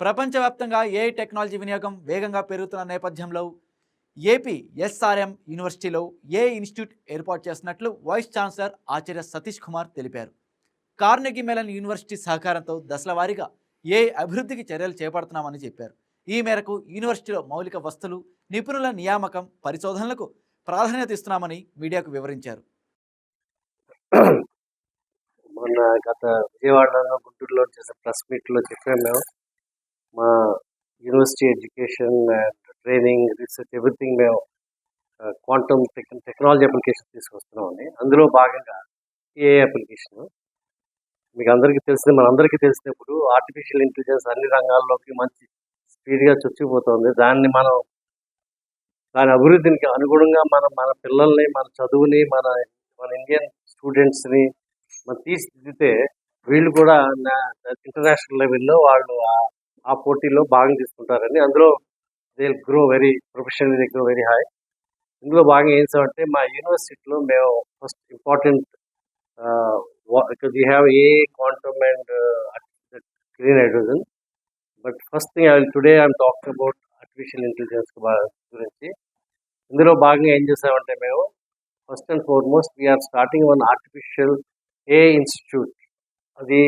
ప్రపంచవ్యాప్తంగా AI technology వినియోగం వేగంగా పెరుగుతున్న నేపథ్యంలో ఏపీ ఎస్ఆర్ఎం యూనివర్సిటీలో ఏ ఇన్స్టిట్యూట్ ఏర్పాటు చేస్తున్నట్లు వైస్ ఛాన్సలర్ ఆచార్య సతీష్ కుమార్ తెలిపారు. కార్నెగీ మెలన్ యూనివర్సిటీ సహకారంతో దశల వారీగా ఏ అభివృద్ధికి చర్యలు చేపడుతున్నామని చెప్పారు. ఈ మేరకు యూనివర్సిటీలో మౌలిక వస్తువులు నిపుణుల నియామకం పరిశోధనలకు ప్రాధాన్యత ఇస్తున్నామని మీడియాకు వివరించారు. మొన్న గత విజయవాడలో గుంటూరులో చేసిన ప్రెస్ మీట్లో చెప్పాము మేము మా university education and training research everything మేము క్వాంటమ్ టెక్ టెక్నాలజీ అప్లికేషన్ తీసుకొస్తున్నామండి. అందులో భాగంగా ఏ అప్లికేషన్ మీకు అందరికీ తెలిసింది మన అందరికీ తెలిసినప్పుడు ఆర్టిఫిషియల్ ఇంటెలిజెన్స్ అన్ని రంగాల్లోకి మంచి స్పీడ్గా చొచ్చిపోతుంది. దాన్ని మనం దాని అభివృద్ధికి అనుగుణంగా మనం మన పిల్లల్ని మన చదువుని మన మన ఇండియన్ స్టూడెంట్స్ని మనం తీర్చిదిద్దితే వీళ్ళు కూడా ఇంటర్నేషనల్ లెవెల్లో వాళ్ళు ఆ- పోటీలో భాగం తీసుకుంటారని అందులో they grow very professional they grow very high ఇందులో భాగం ఏం అంటే మా యూనివర్సిటీలో మేము first important we have a quantum and green hydrogen but first thing I today I'm talking about artificial intelligence గురించి. ఇందులో భాగంగా ఏం చేసామంటే మేము first and foremost we're starting one artificial a institute అది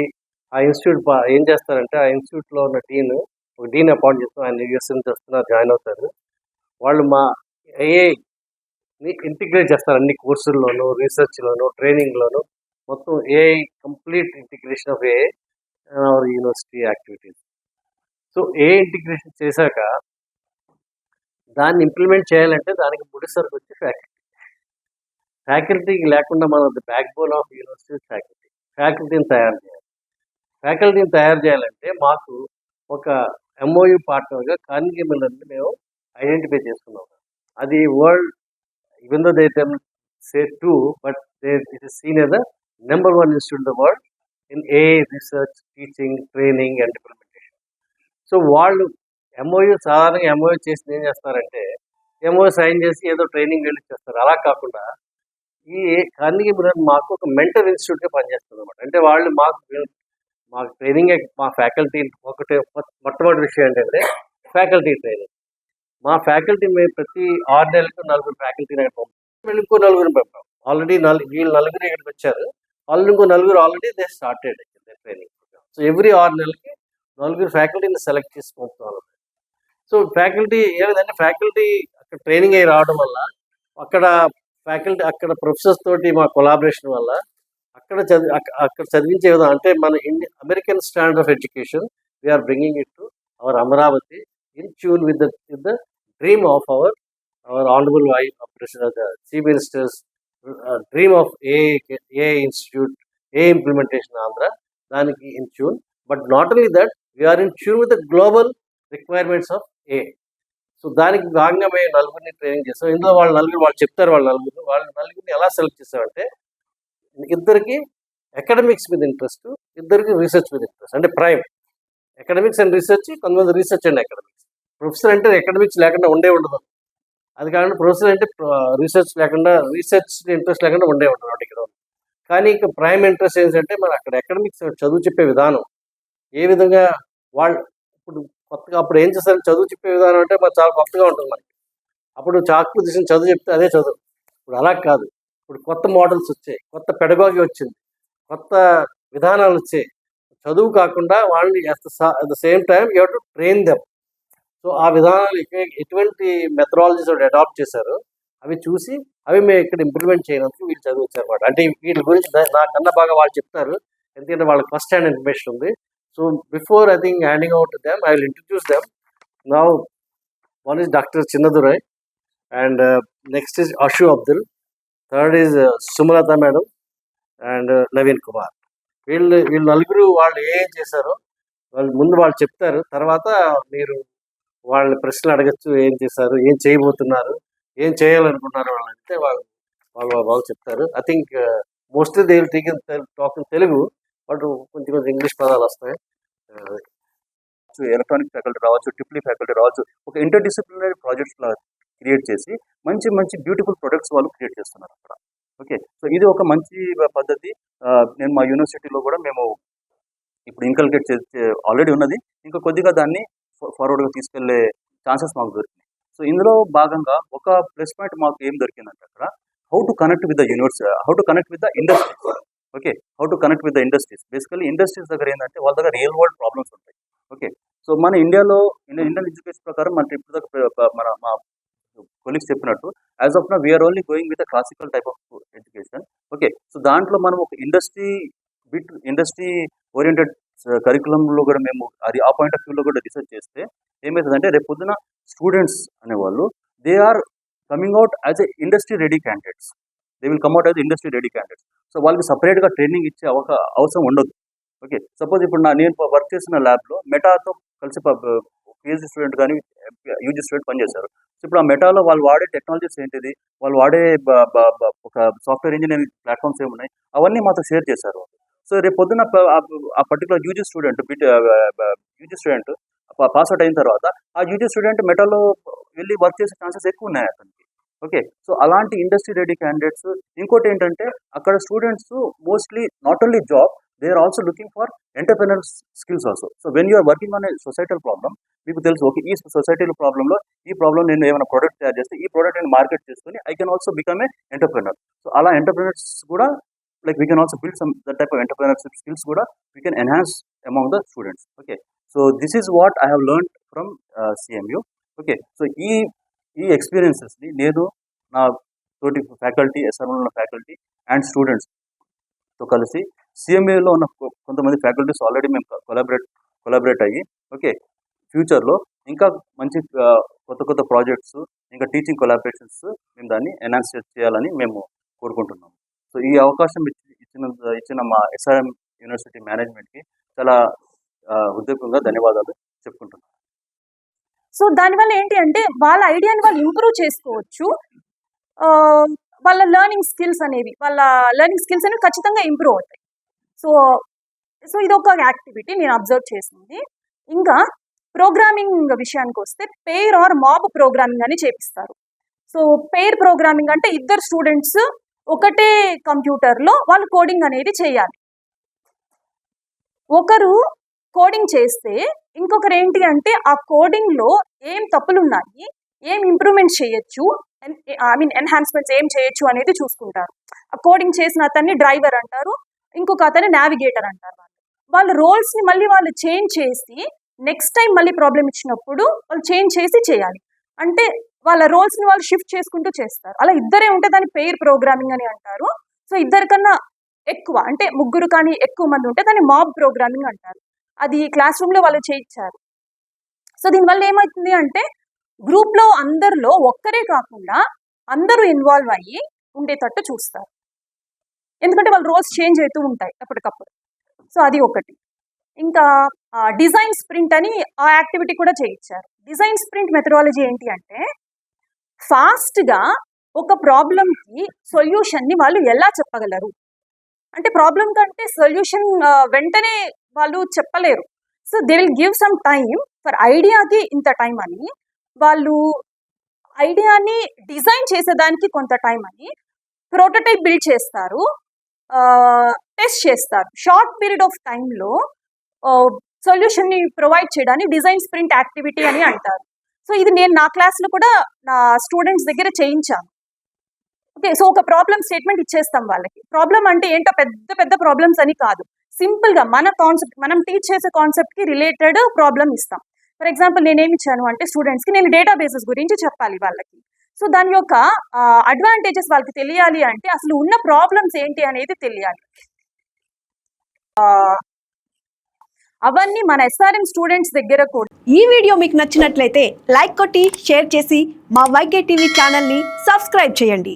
ఆ ఇన్స్టిట్యూట్ ఏం చేస్తారంటే ఆ ఇన్స్టిట్యూట్లో ఉన్న డీన్ ఒక డీన్ అపాయింట్ చేస్తాం. ఆయన యూఎస్ నుంచి వస్తున్నారు జాయిన్ అవుతారు. వాళ్ళు మా ఏఐని ఇంటిగ్రేట్ చేస్తారు అన్ని కోర్సుల్లోనూ రీసెర్చ్లోను ట్రైనింగ్లోను. మొత్తం AI complete integration of AI our university activities. So a integration చేశాక దాన్ని ఇంప్లిమెంట్ చేయాలంటే దానికి ముడిసరికి వచ్చి ఫ్యాకల్టీ. ఫ్యాకల్టీకి లేకుండా మనం backbone of university faculty. ఫ్యాకల్టీని తయారు చేయాలి. ఫ్యాకల్టీని తయారు చేయాలంటే మాకు ఒక ఎంఓయు పార్ట్నర్గా కార్నిగి మిల్లర్ని మేము ఐడెంటిఫై చేసుకున్నాం. అది world even though they say two but they it is seen as the number one institute the world in a research teaching training and implementation so వాళ్ళు ఎంఓయూ సాధారణంగా ఎంఓయూ చేసి ఏం చేస్తారంటే ఎంఓయూ సైన్ చేసి ఏదో training వెళ్ళి చేస్తారు. అలా కాకుండా ఈ కార్నిగి మిల్లర్ మాకు ఒక మెంటర్ ఇన్స్టిట్యూట్గా పనిచేస్తుంది అనమాట అంటే వాళ్ళు మాకు మాకు ట్రైనింగ్ మా ఫ్యాకల్టీ ఒకటి మొట్టమొదటి విషయం ఏంటంటే ఫ్యాకల్టీ ట్రైనింగ్. మా ఫ్యాకల్టీ మేము ప్రతి ఆరు నెలలకు నలుగురు ఫ్యాకల్టీని అక్కడ పంపాం ఇంకో నలుగురు పంపాం. ఆల్రెడీ నలుగు వీళ్ళు నలుగురు ఇక్కడికి వచ్చారు. ఆల్రెడీ ఇంకో నలుగురు already they started training. So every ఆరు నెలలకి నలుగురు ఫ్యాకల్టీని సెలెక్ట్ చేసి పంపుతాం. సో ఫ్యాకల్టీ ఏ విధంగా ఫ్యాకల్టీ అక్కడ ట్రైనింగ్ అయ్యి రావడం వల్ల అక్కడ ఫ్యాకల్టీ అక్కడ ప్రొఫెసర్స్ తోటి మా కొలాబరేషన్ వల్ల అక్కడ చదివి అక్కడ చదివించే విధానం అంటే మన ఇండి American standard of education we're bringing it to our Amaravati in tune with the with the dream of our our honourable wife chief minister's dream of a a institute a implementation Andhra దానికి in tune but not only that we're in tune with the global requirements of a so దానికి భాగంగా మేము నలుగురిని training చేస్తాం. ఇందులో వాళ్ళు నలుగురు వాళ్ళు చెప్తారు వాళ్ళు నలుగురు వాళ్ళు నలుగురిని ఎలా సెలెక్ట్ చేస్తామంటే ఇద్దరికి అకాడమిక్స్ మీద ఇంట్రెస్ట్ ఇద్దరికి రీసెర్చ్ మీద ఇంట్రెస్ట్ అంటే ప్రైమ్ అకాడమిక్స్ అండ్ రీసెర్చ్ కొంతమంది రీసెర్చ్ అండ్ అకాడమిక్స్ ప్రొఫెసర్ అంటే అకాడమిక్స్ లేకుండా ఉండే ఉండదు. అది కాకుండా ప్రొఫెసర్ అంటే రీసెర్చ్ లేకుండా రీసెర్చ్ ఇంట్రెస్ట్ లేకుండా ఉండే ఉండదు ఒకటి ఇక్కడ. కానీ ఇక ప్రైమ్ ఇంట్రెస్ట్ ఏంటంటే మన అక్కడ అకాడమిక్స్ చదువు చెప్పే విధానం. ఏ విధంగా వాళ్ళు ఇప్పుడు కొత్తగా అప్పుడు ఏం చేస్తారు చదువు చెప్పే విధానం అంటే మరి చాలా కొత్తగా ఉంటుంది మనకి. అప్పుడు చాకు తీసిన చదువు చెప్తే అదే చదువు. ఇప్పుడు అలా కాదు. ఇప్పుడు కొత్త మోడల్స్ వచ్చాయి కొత్త పెడగాగి వచ్చింది కొత్త విధానాలు వచ్చాయి. చదువు కాకుండా వాళ్ళని at the same time you to train them. So ఆ విధానాలు ఎటువంటి మెథడాలజీస్ అడాప్ట్ చేశారు అవి చూసి అవి మేము ఇక్కడ ఇంప్లిమెంట్ చేయడానికి వీళ్ళు చదువచ్చు అనమాట అంటే వీటి గురించి నా- నాకన్నా బాగా వాళ్ళు చెప్తారు ఎందుకంటే వాళ్ళకి ఫస్ట్ హ్యాండ్ ఇన్ఫర్మేషన్ ఉంది. So before I think handing out them I will introduce them. Now one is doctor Chinnadurai and next is Ashu Abdul. Third is uh, Sumalatha madam and uh, Naveen Kumar. వీళ్ళు వీళ్ళు నలుగురు వాళ్ళు ఏం చేశారో వాళ్ళు ముందు వాళ్ళు చెప్తారు తర్వాత మీరు వాళ్ళని ప్రశ్నలు అడగచ్చు ఏం చేశారు ఏం చేయబోతున్నారు ఏం చేయాలనుకుంటున్నారు వాళ్ళు అంటే వాళ్ళు వాళ్ళు వాళ్ళు చెప్తారు. I think mostly they will take talk Telugu but కొంచెం కొంచెం ఇంగ్లీష్ పదాలు వస్తాయి. Uh, ఎలక్ట్రానిక్ ఫ్యాకల్టీ రావచ్చు ట్రిపుల్ ఫ్యాకల్టీ రావచ్చు. ఒక ఇంటర్ డిసిప్లినరీ ప్రాజెక్ట్స్ లాగా క్రియేట్ చేసి మంచి మంచి బ్యూటిఫుల్ ప్రొడక్ట్స్ వాళ్ళు క్రియేట్ చేస్తున్నారు అక్కడ. ఓకే. సో ఇది ఒక మంచి పద్ధతి. నేను మా యూనివర్సిటీలో కూడా మేము ఇప్పుడు ఇంకల్కేట్ చేస్తే ఆల్రెడీ ఉన్నది. ఇంకా కొద్దిగా దాన్ని ఫార్వర్డ్గా తీసుకెళ్ళే ఛాన్సెస్ మాకు దొరికినాయి. సో ఇందులో భాగంగా ఒక ప్లస్ పాయింట్ మాకు ఏం దొరికిందంటే అక్కడ how to connect with the university how to connect with the industry okay. How to connect with the industries. Basically industries దగ్గర ఏంటంటే వాళ్ళ దగ్గర రియల్ వరల్డ్ ప్రాబ్లమ్స్ ఉంటాయి. ఓకే. సో మన ఇండియాలో ఇండియన్ ఎడ్యుకేషన్ ప్రకారం మన ఇప్పుడు దాకా మన మా కొలీగ్స్ చెప్పినట్టు as of now we are only going with classical type of education okay so దాంట్లో మనం ఒక ఇండస్ట్రీ బిట్ ఇండస్ట్రీ ఓరియంటెడ్ కరికులంలో కూడా మేము అది ఆ పాయింట్ ఆఫ్ వ్యూలో కూడా రీసెర్చ్ చేస్తే ఏమవుతుందంటే రేపు పొద్దున స్టూడెంట్స్ అనేవాళ్ళు they are coming out as a industry ready candidates they will come out as industry ready candidates so వాళ్ళకి సపరేట్గా ట్రైనింగ్ ఇచ్చే అవక అవసరం ఉండదు. ఓకే సపోజ్ ఇప్పుడు నా నేను వర్క్ చేసిన ల్యాబ్లో మెటాతో కలిసి పిహెచ్డి స్టూడెంట్ కానీ యూజీ స్టూడెంట్ పనిచేశారు. సో ఇప్పుడు ఆ మెటాలో వాళ్ళు వాడే టెక్నాలజీస్ ఏంటిది? వాళ్ళు వాడే ఒక సాఫ్ట్వేర్ ఇంజనీరింగ్ ప్లాట్ఫామ్స్ ఏమున్నాయి? అవన్నీ మాతో షేర్ చేశారు. సో రేపు పొద్దున్న ఆ- ఆ particular UG student bit UG student pass out అయిన తర్వాత ఆ యూజీ స్టూడెంట్ మెటాలో వెళ్ళి వర్క్ చేసే ఛాన్సెస్ ఎక్కువ ఉన్నాయి అతనికి. ఓకే? సో అలాంటి ఇండస్ట్రీ రెడీ క్యాండిడేట్స్. ఇంకోటి ఏంటంటే అక్కడ students mostly not only job they are also looking for entrepreneur skills also so when you're working on a societal problem మీకు తెలుసు ఓకే ఈ సొసైటీల ప్రాబ్లంలో ఈ ప్రాబ్లం నేను ఏమైనా ప్రోడక్ట్ తయారు చేస్తే ఈ ప్రోడక్ట్ నేను మార్కెట్ చేసుకుని I can also become a entrepreneur so అలా ఎంటర్ప్రినర్స్ కూడా like we can also build some that type of entrepreneurship skills కూడా we can enhance among the students okay so this is what I have learn from CMU okay so ఈ ఈ ఎక్స్పీరియన్సెస్ని నేను నా తోటి faculty ఎస్ఆర్లో ఉన్న faculty and స్టూడెంట్స్తో కలిసి సిఎంఏలో ఉన్న కొంతమంది ఫ్యాకల్టీస్ ఆల్రెడీ మేము కొలాబరేట్ కొలాబరేట్ అయ్యి ఓకే ఫ్యూచర్లో ఇంకా మంచి కొత్త కొత్త ప్రాజెక్ట్స్ ఇంకా టీచింగ్ కొలాబరేషన్స్ మేము దాన్ని ఎన్హాన్స్ చేయాలని మేము కోరుకుంటున్నాము. సో ఈ అవకాశం ఇచ్చి ఇచ్చిన ఇచ్చిన మా ఎస్ఆర్ఎం యూనివర్సిటీ మేనేజ్మెంట్కి చాలా ఉద్యోగంగా ధన్యవాదాలు చెప్పుకుంటున్నాను. సో దానివల్ల ఏంటి అంటే వాళ్ళ ఐడియాని వాళ్ళు ఇంప్రూవ్ చేసుకోవచ్చు. వాళ్ళ లెర్నింగ్ స్కిల్స్ అనేవి వాళ్ళ లెర్నింగ్ స్కిల్స్ అనేవి ఖచ్చితంగా ఇంప్రూవ్ అవుతాయి. సో సో ఇది ఒక యాక్టివిటీ నేను అబ్జర్వ్ చేసింది. ఇంకా ప్రోగ్రామింగ్ విషయానికి వస్తే పేర్ ఆర్ మాబ్ ప్రోగ్రామింగ్ అని చేపిస్తారు. సో పేర్ ప్రోగ్రామింగ్ అంటే ఇద్దరు స్టూడెంట్స్ ఒకటే కంప్యూటర్లో వాళ్ళు కోడింగ్ అనేది చేయాలి. ఒకరు కోడింగ్ చేస్తే ఇంకొకరు ఏంటి అంటే ఆ కోడింగ్లో ఏం తప్పులు ఉన్నాయి ఏం ఇంప్రూవ్మెంట్ చేయొచ్చు ఐ మీన్ ఎన్హాన్స్మెంట్స్ ఏం చేయొచ్చు అనేది చూసుకుంటారు. ఆ కోడింగ్ చేసిన అతన్ని డ్రైవర్ అంటారు ఇంకొక అతను నావిగేటర్ అంటారు వాళ్ళు. వాళ్ళ రోల్స్ని మళ్ళీ వాళ్ళు చేంజ్ చేసి నెక్స్ట్ టైం మళ్ళీ ప్రాబ్లం ఇచ్చినప్పుడు వాళ్ళు చేంజ్ చేసి చేయాలి. అంటే వాళ్ళ రోల్స్ని వాళ్ళు షిఫ్ట్ చేసుకుంటూ చేస్తారు. అలా ఇద్దరే ఉంటే దాన్ని పెయిర్ ప్రోగ్రామింగ్ అని అంటారు. సో ఇద్దరికన్నా ఎక్కువ అంటే ముగ్గురు కానీ ఎక్కువ మంది ఉంటే దాన్ని మాబ్ ప్రోగ్రామింగ్ అంటారు. అది క్లాస్ రూమ్లో వాళ్ళు చేయించారు. సో దీనివల్ల ఏమవుతుంది అంటే గ్రూప్లో అందరిలో ఒక్కరే కాకుండా అందరూ ఇన్వాల్వ్ అయ్యి ఉండేటట్టు చూస్తారు. ఎందుకంటే వాళ్ళు రోల్స్ చేంజ్ అవుతూ ఉంటాయి ఎప్పటికప్పుడు సో అది ఒకటి. ఇంకా డిజైన్ స్ప్రింట్ అని ఆ యాక్టివిటీ కూడా చేయించారు. డిజైన్ స్ప్రింట్ మెథడాలజీ ఏంటి అంటే ఫాస్ట్గా ఒక ప్రాబ్లంకి సొల్యూషన్ని వాళ్ళు ఎలా చెప్పగలరు? అంటే ప్రాబ్లం కంటే సొల్యూషన్ వెంటనే వాళ్ళు చెప్పలేరు. So they will give some time for ఐడియాకి ఇంత టైం అని వాళ్ళు ఐడియాని డిజైన్ చేసేదానికి కొంత టైం అని ప్రోటోటైప్ బిల్డ్ చేస్తారు. టెస్ట్ చేస్తారు. షార్ట్ పీరియడ్ ఆఫ్ టైంలో సొల్యూషన్ని ప్రొవైడ్ చేయడానికి డిజైన్ స్ప్రింట్ యాక్టివిటీ అని అంటారు. సో ఇది నేను నా క్లాస్లో కూడా నా స్టూడెంట్స్ దగ్గర చేయించాను. ఓకే సో ఒక ప్రాబ్లమ్ స్టేట్మెంట్ ఇచ్చేస్తాం వాళ్ళకి. ప్రాబ్లం అంటే ఏంటో పెద్ద పెద్ద ప్రాబ్లమ్స్ అని కాదు. సింపుల్గా మన కాన్సెప్ట్ మనం టీచ్ చేసే కాన్సెప్ట్కి రిలేటెడ్ ప్రాబ్లమ్ ఇస్తాం. ఫర్ ఎగ్జాంపుల్ నేనేమి ఇచ్చాను అంటే స్టూడెంట్స్కి నేను డేటాబేసెస్ గురించి చెప్పాలి వాళ్ళకి. సో దాని యొక్క అడ్వాంటేజెస్ వాళ్ళకి తెలియాలి అంటే అసలు ఉన్న ప్రాబ్లమ్స్ ఏంటి అనేది తెలియాలి. అవన్నీ మన ఎస్ఆర్ఎం స్టూడెంట్స్ దగ్గర కూడా. ఈ వీడియో మీకు నచ్చినట్లయితే లైక్ కొట్టి షేర్ చేసి మా వైకే టీవీ ఛానల్ని సబ్స్క్రైబ్ చేయండి.